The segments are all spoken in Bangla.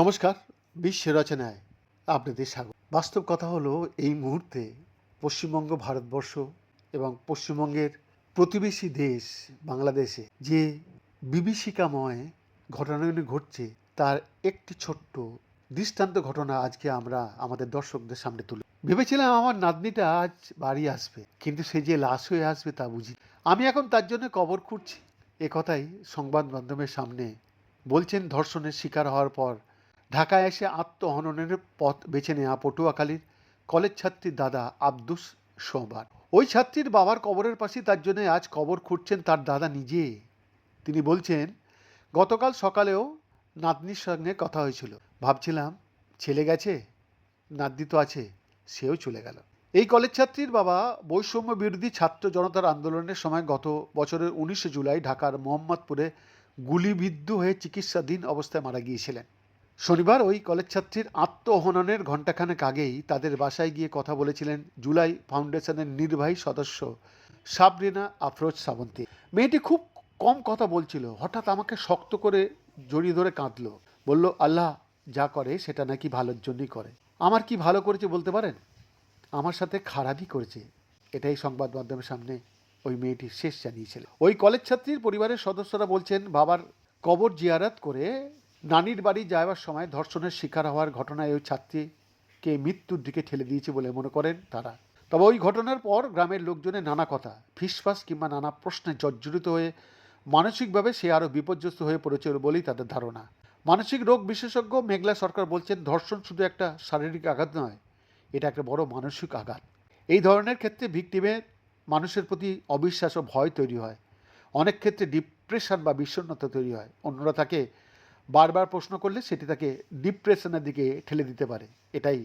নমস্কার বিশ্ব রচনায় আপনাদের স্বাগত। বাস্তব কথা হলো, এই মুহূর্তে পশ্চিমবঙ্গ, ভারতবর্ষ এবং পশ্চিমবঙ্গের প্রতিবেশী দেশ বাংলাদেশে যে বিভীষিকাময় ঘটনাগুলি ঘটছে, তার একটি ছোট্ট দৃষ্টান্ত ঘটনা আজকে আমরা আমাদের দর্শকদের সামনে তুলি ভেবেছিলাম আমার নাতনিটা আজ বাড়ি আসবে, কিন্তু সে যে লাশ হয়ে আসবে তা বুঝি আমি এখন তার জন্য কবর খুঁড়ছি। এ কথাই সংবাদ মাধ্যমের সামনে বলছেন, ধর্ষণের শিকার হওয়ার পর ঢাকায় এসে আত্মহননের পথ বেছে নেওয়া পটুয়াখালীর কলেজ ছাত্রীর দাদা আব্দুস সোহবার ওই ছাত্রীর বাবার কবরের পাশে তার জন্য আজ কবর খুঁড়ছেন তার দাদা নিজে। তিনি বলছেন, গতকাল সকালেও নাতনির সঙ্গে কথা হয়েছিল। ভাবছিলাম, ছেলে গেছে? নাতনি তো আছে। সেও চলে গেল। এই কলেজ ছাত্রীর বাবা বৈষম্য বিরোধী ছাত্র জনতার আন্দোলনের সময় গত বছরের উনিশে জুলাই ঢাকার মোহাম্মদপুরে গুলিবিদ্ধ হয়ে চিকিৎসাধীন অবস্থায় মারা গিয়েছিলেন। শনিবার ওই কলেজ ছাত্রীর আত্মহননের ঘণ্টাখানেক আগেই তাদের বাসায় গিয়ে কথা বলেছিলেন জুলাই ফাউন্ডেশনের নির্বাহী সদস্য সাবরিনা আফরোজ শ্রাবন্তী মেয়েটি খুব কম কথা বলছিল, হঠাৎ আমাকে শক্ত করে জড়িয়ে ধরে কাঁদলো। বলল, আল্লাহ যা করে সেটা নাকি ভালোর জন্যই করে। আমার কি ভালো করেছে বলতে পারেন? আমার সাথে খারাপই করেছে। এটাই সংবাদ মাধ্যমের সামনে ওই মেয়েটি শেষ জানিয়েছিল। ওই কলেজ ছাত্রীর পরিবারের সদস্যরা বলছেন, বাবার কবর জিয়ারাত করে নানির বাড়ি যাওয়ার সময় ধর্ষণের শিকার হওয়ার ঘটনায় ওই ছাত্রীকে মৃত্যুর দিকে ঠেলে দিয়েছে বলে মনে করেন তারা। তবে ওই ঘটনার পর গ্রামের লোকজনের নানা কথা, ফিসফাস কিংবা নানা প্রশ্নে জর্জরিত হয়ে মানসিকভাবে সে আরও বিপর্যস্ত হয়ে পড়েছে বলেই তাদের ধারণা। মানসিক রোগ বিশেষজ্ঞ মেঘলা সরকার বলছেন ধর্ষণ শুধু একটা শারীরিক আঘাত নয়, এটা একটা বড় মানসিক আঘাত। এই ধরনের ক্ষেত্রে ভিকটিমের মানুষের প্রতি অবিশ্বাস ও ভয় তৈরি হয়। অনেক ক্ষেত্রে ডিপ্রেশন বা বিষণ্ণতা তৈরি হয়। অন্যরা তাকে বারবার প্রশ্ন করলে সেটি তাকে ডিপ্রেশনের দিকে ঠেলে দিতে পারে। এটাই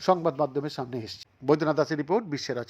সংবাদ মাধ্যমের সামনে এসছে। বৈদ্যনাথ দাসের রিপোর্ট, বিশ্বের